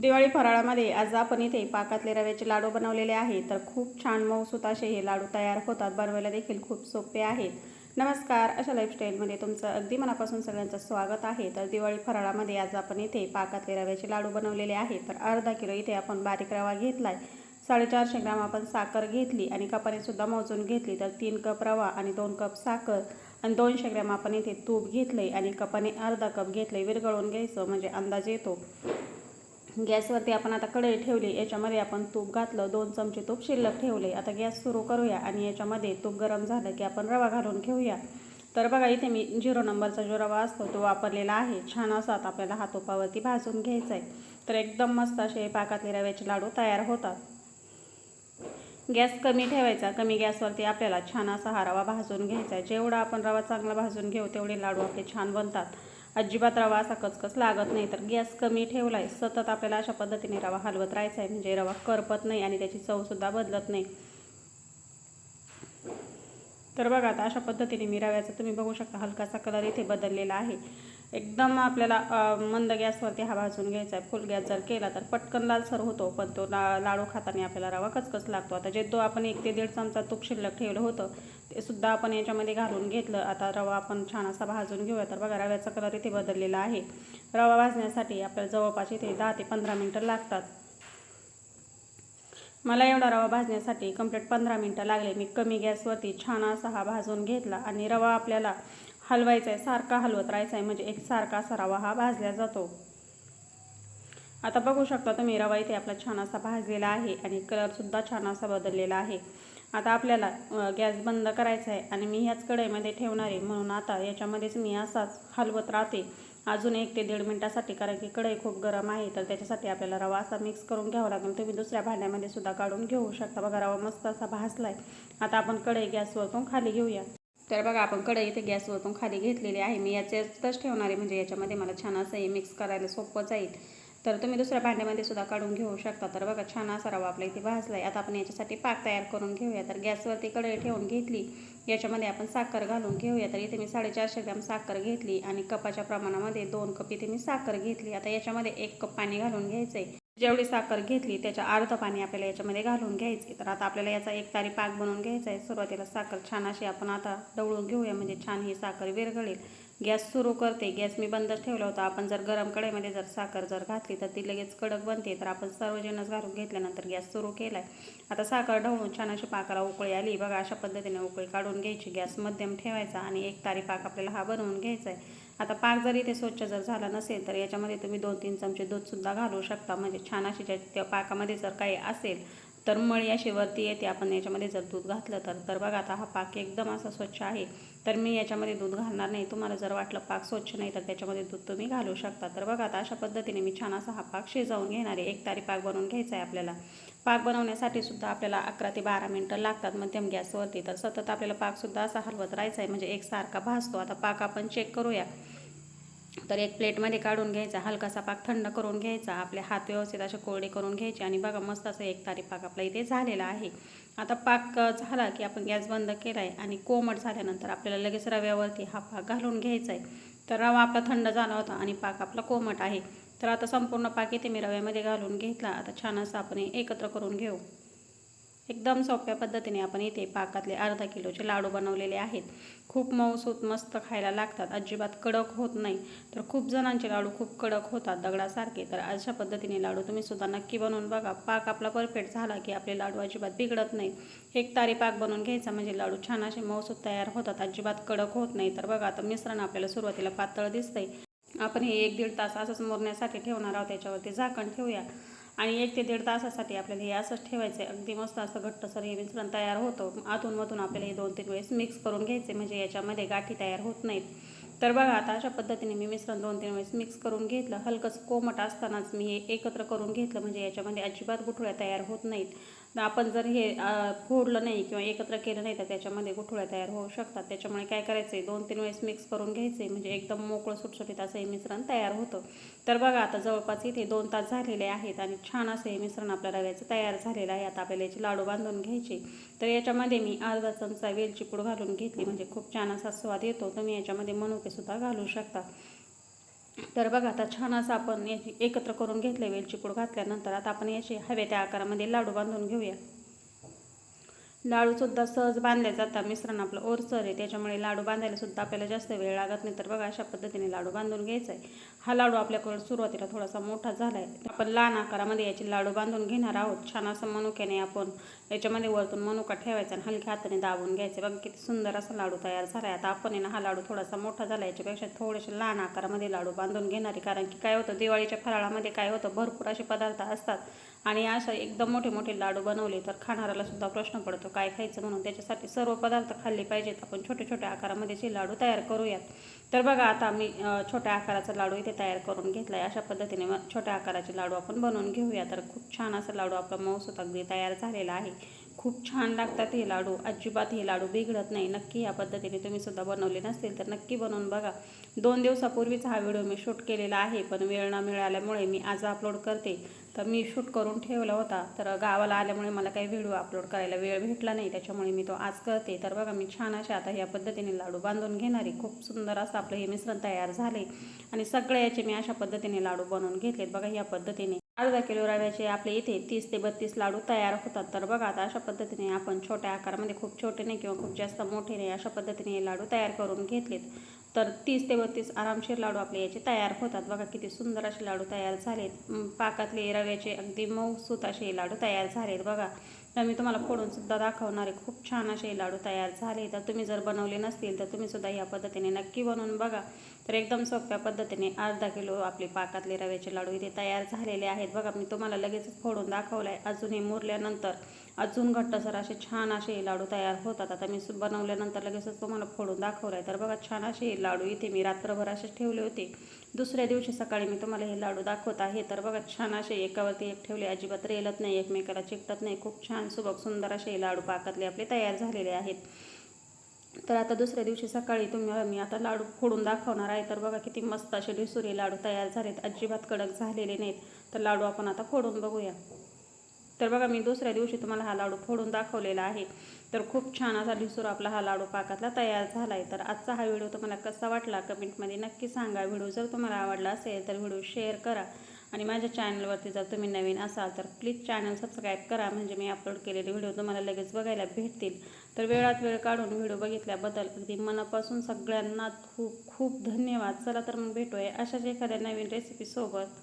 दिवाळी फराळामध्ये आज आपण इथे पाकातले रव्याचे लाडू बनवलेले आहे तर खूप छान मऊसूत असे हे लाडू तयार होतात. बनवायला देखील खूप सोपे आहेत. नमस्कार अशा लाईफस्टाईलमध्ये तुमचं अगदी मनापासून सगळ्यांचं स्वागत आहे. तर दिवाळी फराळामध्ये आज आपण इथे पाकातले रव्याचे लाडू बनवलेले आहे तर अर्धा किलो इथे आपण बारीक रवा घेतला आहे साडेचारशे ग्राम आपण साखर घेतली आणि कपानेसुद्धा मोजून घेतली. तर तीन कप रवा आणि दोन कप साखर आणि दोनशे ग्रॅम आपण इथे तूप घेतलं आहे आणि कपाने अर्धा कप घेतलं आहे विरघळून घ्यायचं म्हणजे अंदाज येतो. गॅसवरती आपण आता कढई ठेवली याच्यामध्ये आपण तूप घातलं दोन चमचे तूप शिल्लक ठेवले. आता गॅस सुरू करूया आणि याच्यामध्ये तूप गरम झालं की आपण रवा घालून घेऊया. तर बघा इथे मी झिरो नंबरचा जो रवा असतो तो वापरलेला आहे. छान असा आता आपल्याला हा तुपावरती भाजून घ्यायचा आहे. तर एकदम मस्त असे पाकातले रव्याचे लाडू तयार होतात. गॅस कमी ठेवायचा कमी गॅसवरती आपल्याला छान असा हा रवा भाजून घ्यायचा आहे. जेवढा आपण रवा चांगला भाजून घेऊ तेवढे लाडू आपले छान बनतात. अजिबात रवा असा कचकच लागत नाही. तर गॅस कमी ठेवला आहे सतत आपल्याला अशा पद्धतीने रवा हलवत राहायचा आहे म्हणजे रवा करपत नाही आणि त्याची चवसुद्धा बदलत नाही. तर बघा आता अशा पद्धतीने मी रव्याचा तुम्ही बघू शकता हलकासा कलर इथे बदललेला आहे. एकदम आपल्याला मंद गॅसवरती हा भाजून घ्यायचा आहे. फुल गॅस जर केला तर पटकन लालसर होतो पण तो ला लाडू खाताना आपल्याला रवा कचकच लागतो. आता जे तो आपण एक ते दीड चमचा तूप शिल्लक ठेवलं होतं ते सुद्धा आपण याच्यामध्ये घालून घेतलं. आता रवा आपण छान असा भाजून घेऊया. तर बघा रव्याचा कलर इथे बदललेला आहे. रवा भाजण्यासाठी आपल्याला जवळपास इथे दहा ते पंधरा मिनटं लागतात. मला एवढा रवा भाजण्यासाठी कंप्लीट पंधरा मिनटं लागले. मी कमी गॅसवरती छान असा हा भाजून घेतला. आणि रवा आपल्याला हलवायचा आहे सारखा हलवत राहायचा आहे म्हणजे एक सारखा असा रवा हा भाजला जातो. आता बघू शकता तुम्ही रवा इथे आपला छान असा भाजलेला आहे. आणि कलरसुद्धा छान असा बदललेला आहे. आता आपल्याला गॅस बंद करायचा आहे आणि मी ह्याच कढईमध्ये ठेवणार आहे. म्हणून आता याच्यामध्येच मी असाच हलवत राहते. अजून एक ते दीड मिनटासाठी कारण की कढई खूप गरम आहे तर त्याच्यासाठी आपल्याला रवा असा मिक्स करून घ्यावा लागेल. तुम्ही दुसऱ्या भांड्यामध्ये सुद्धा काढून घेऊ शकता. बघा रवा मस्त असा भासला आहे आता आपण कढई गॅसवरतून खाली घेऊया. तर बघा आपण कढई इथे गॅसवरतून खाली घेतलेली आहे. मी याच्यातच ठेवणार आहे. म्हणजे याच्यामध्ये मला छान असं हे मिक्स करायला सोपं जाईल. तर तुम्ही दुसऱ्या भांड्यामध्ये सुद्धा काढून घेऊ शकता. तर बघा छान असा रवा आपल्या इथे भाजला आहे आता आपण याच्यासाठी पाक तयार करून घेऊया. तर गॅसवरती कढई ठेवून घेतली. याच्यामध्ये आपण साखर घालून घेऊया. तर इथे मी साडेचारशे ग्रॅम साखर घेतली आणि कपाच्या प्रमाणामध्ये दोन कप इथे मी साखर घेतली. आता याच्यामध्ये एक कप पाणी घालून घ्यायचं आहे जेवढी साखर घेतली त्याच्या अर्ध पाणी आपल्याला याच्यामध्ये घालून घ्यायचे तर आता आपल्याला याचा एक तारी पाक बनवून घ्यायचा आहे सुरुवातीला साखर छान अशी आपण आता डवळून घेऊया. म्हणजे छान ही साखर विरघळेल. गॅस सुरू करते. गॅस मी बंदच ठेवला होता. आपण जर गरम कढईमध्ये जर साखर जर घातली तर ती लगेच कडक बनते. तर आपण सर्वजणच घालून घेतल्यानंतर गॅस सुरू केला आहे आता साखर ढवळून छान अशी पाकाला उकळी आली. बघा अशा पद्धतीने उकळी काढून घ्यायची. गॅस मध्यम ठेवायचा आणि एक तारी पाक आपल्याला हा बनवून घ्यायचा आहे आता पाक जर इथे स्वच्छ जर झाला नसेल तर याच्यामध्ये तुम्ही दोन तीन चमचे दूधसुद्धा घालू शकता. म्हणजे छान अशी त्या पाकामध्ये जर काही असेल तर मळी अशी वरती येते. आपण याच्यामध्ये जर दूध घातलं तर तर बघा आता हा पाक एकदम असा स्वच्छ आहे. तर मी याच्यामध्ये दूध घालणार नाही. तुम्हाला जर वाटलं पाक स्वच्छ नाही तर त्याच्यामध्ये दूध तुम्ही घालू शकता. तर बघा आता अशा पद्धतीने मी छान असा हा पाक शिजवून घेणार आहे. एक तारी पाक बनवून घ्यायचा आहे आपल्याला. पाक बनवण्यासाठी सुद्धा आपल्याला अकरा ते बारा मिनटं लागतात मध्यम गॅसवरती. तर सतत आपल्याला पाकसुद्धा असा हलवत राहायचा आहे. म्हणजे एकसारखा भासतो. आता पाक आपण चेक करूया. तर एक प्लेटमध्ये काढून घ्यायचा हलकासा पाक थंड करून घ्यायचा आपले हात व्यवस्थित असे कोरडे करून घ्यायचे आणि बघा मस्त असं एक तारी पाक आपला इथे झालेला आहे. आता पाक झाला की आपण गॅस बंद केला आहे आणि कोमट झाल्यानंतर आपल्याला लगेच रव्यावरती हा पाक घालून घ्यायचा आहे तर रवा आपला थंड झाला होता आणि पाक आपला कोमट आहे. तर आता संपूर्ण पाक इथे मी रव्यामध्ये घालून घेतला. आता छान असं आपण एकत्र करून घेऊ. एकदम सोप्या पद्धतीने आपण इथे पाकातले अर्धा किलोचे लाडू बनवलेले आहेत. खूप मऊसूत मस्त खायला लागतात. अजिबात कडक होत नाही. तर खूप जणांचे लाडू खूप कडक होतात दगडासारखे. तर अशा पद्धतीने लाडू तुम्ही सुद्धा नक्की बनवून बघा. पाक आपला परफेक्ट झाला की आपले लाडू अजिबात बिघडत नाही एक तारी पाक बनवून घ्यायचा म्हणजे लाडू छान असे मऊसूत तयार होतात. अजिबात कडक होत नाही. तर बघा आता मिश्रण आपल्याला सुरुवातीला पातळ दिसतंय. आपण हे एक दीड तास असंच मोरण्यासाठी ठेवणार आहोत. त्याच्यावरती झाकण ठेवूया. आणि एक ते दीड तासासाठी आपल्याला हे असंच ठेवायचं आहे अगदी मस्त असं घट्टसर हे मिश्रण तयार होतं. आतूनमधून आपल्याला हे दोन तीन वेळेस मिक्स करून घ्यायचे. म्हणजे याच्यामध्ये गाठी तयार होत नाहीत. तर बघा आता अशा पद्धतीने मी मिश्रण दोन तीन वेळेस मिक्स करून घेतलं. हलकंच कोमट असतानाच मी हे एकत्र करून घेतलं. म्हणजे याच्यामध्ये अजिबात गुठळ्या तयार होत नाहीत. आपण जर हे फोडलं नाही किंवा एकत्र केलं नाही तर त्याच्यामध्ये गुठळ्या तयार होऊ शकतात. त्याच्यामुळे काय करायचं आहे दोन तीन वेळेस मिक्स करून घ्यायचं आहे म्हणजे एकदम मोकळं सुटसुटीत असं हे मिश्रण तयार होतं. तर बघा आता जवळपास इथे दोन तास झालेले आहेत आणि छान असं हे मिश्रण आपल्या रव्याचं तयार झालेलं आहे. आता आपल्याला याचे लाडू बांधून घ्यायचे. तर याच्यामध्ये मी अर्धा चमचा वेलची पूड घालून घेतली. म्हणजे खूप छान असा स्वाद येतो. तुम्ही याच्यामध्ये मनुकेसुद्धा घालू शकता. तर बघा आता छान असं आपण याची एकत्र करून घेतले वेलची पूड घातल्यानंतर. आता आपण याचे हवे त्या आकारामध्ये लाडू बांधून घेऊया. लाडूसुद्धा सहज बांधले जातात. मिश्रण आपलं ओरसर आहे. त्याच्यामुळे लाडू बांधायला सुद्धा आपल्याला जास्त वेळ लागत नाही. तर बघा अशा पद्धतीने लाडू बांधून घ्यायचा आहे हा लाडू आपल्याकडून सुरुवातीला थोडासा मोठा झाला आहे आपण लहान आकारामध्ये याचे लाडू बांधून घेणार आहोत. छान असं मनुक्याने आपण याच्यामध्ये वरतून मनुका ठेवायचा आणि हलक्या हाताने दाबून घ्यायचे. बघा किती सुंदर असा लाडू तयार झाला आहे आता आपण ना हा लाडू थोडासा मोठा झाला याच्यापेक्षा थोडेसे लहान आकारामध्ये लाडू बांधून घेणार. आहे कारण की काय होतं दिवाळीच्या फराळामध्ये काय होतं भरपूर असे पदार्थ असतात. आणि अशा एकदम मोठे मोठे लाडू बनवले तर खाणाऱ्याला सुद्धा प्रश्न पडतो काय खायचं म्हणून? त्याच्यासाठी सर्व पदार्थ खाल्ले पाहिजेत. आपण छोट्या छोट्या आकारामध्ये जे लाडू तयार करूयात. तर बघा आता मी छोट्या आकाराचा लाडू इथे तयार करून घेतला आहे अशा पद्धतीने मग छोट्या आकाराचे लाडू आपण बनवून घेऊया. तर खूप छान असा लाडू आपला मऊसूत अगदी तयार झालेला आहे. खूप छान लागतात हे लाडू. अजिबात हे लाडू बिघडत नाही. नक्की या पद्धतीने तुम्ही सुद्धा बनवले नसतील तर नक्की बनवून बघा. दोन दिवसापूर्वीच हा व्हिडिओ मी शूट केलेला आहे पण वेळ न मिळाल्यामुळे मी आज अपलोड करते. तर मी शूट करून ठेवला होता तर गावाला आल्यामुळे मला काही व्हिडिओ अपलोड करायला वेळ भेटला नाही. त्याच्यामुळे मी तो आज करते. तर बघा मी छान अशा आता या पद्धतीने लाडू बांधून घेणारे खूप सुंदर असं आपलं हे मिश्रण तयार झाले आणि सगळे याचे मी अशा पद्धतीने लाडू बनवून घेतलेत. बघा या पद्धतीने अर्धा किलो रव्याचे आपले इथे तीस ते बत्तीस लाडू तयार होतात. तर बघा आता अशा पद्धतीने आपण छोट्या आकारामध्ये खूप छोटे नाही किंवा खूप जास्त मोठे नाही अशा पद्धतीने हे लाडू तयार करून घेतलेत. तर तीस ते बत्तीस आरामशीर लाडू आपले याचे तयार होतात. बघा किती सुंदर असे लाडू तयार झालेत. पाकातले रव्याचे अगदी मऊसूत असे लाडू तयार झालेत. बघा. तर मी तुम्हाला फोडून सुद्धा दाखवणार आहे. खूप छान असे लाडू तयार झाले. तर तुम्ही जर बनवले नसतील तर तुम्ही सुद्धा या पद्धतीने नक्की बनवून बघा. तर एकदम सोप्या पद्धतीने अर्धा किलो आपले पाकातले रव्याचे लाडू इथे तयार झालेले आहेत. बघा मी तुम्हाला लगेचच फोडून दाखवलं आहे अजूनही मुरल्यानंतर अजून घट्टसर असे छान असे लाडू तयार होतात. आता मी बनवल्यानंतर लगेचच तुम्हाला फोडून दाखवलं आहे तर बघा छान असे लाडू इथे मी रात्रभर असेच ठेवले होते. दुसऱ्या दिवशी सकाळी मी तुम्हाला हे लाडू दाखवत आहे. तर बघा छान असे एकावरती एक ठेवले. अजिबात रेलत नाही एकमेकाला चिकटत नाही. खूप छान सुबक सुंदर असे लाडू पाकातले आपले तयार झालेले आहेत. तर आता दुसऱ्या दिवशी सकाळी तुम्ही मी आता लाडू फोडून दाखवणार आहे. तर बघा किती मस्त असे ढिसुरे लाडू तयार झालेत. अजिबात कडक झालेले नाहीत. तर लाडू आपण आता फोडून बघूया. तर बघा मी दुसऱ्या दिवशी तुम्हाला हा लाडू फोडून दाखवलेला आहे. तर खूप छान असा ढिसूर आपला हा लाडू पाकातला तयार झाला आहे तर आजचा हा व्हिडिओ तुम्हाला कसा वाटला कमेंटमध्ये नक्की सांगा. व्हिडिओ जर तुम्हाला आवडला असेल तर व्हिडिओ शेअर करा. आणि माझ्या चॅनलवरती जर तुम्ही नवीन असाल तर प्लीज चॅनल सबस्क्राईब करा. म्हणजे मी अपलोड केलेले व्हिडिओ तुम्हाला लगेच बघायला भेटतील. तर वेळात वेळ काढून व्हिडिओ बघितल्याबद्दल अगदी मनापासून सगळ्यांना खूप खूप धन्यवाद. चला तर मग भेटूया अशाच एखाद्या नवीन रेसिपीसोबत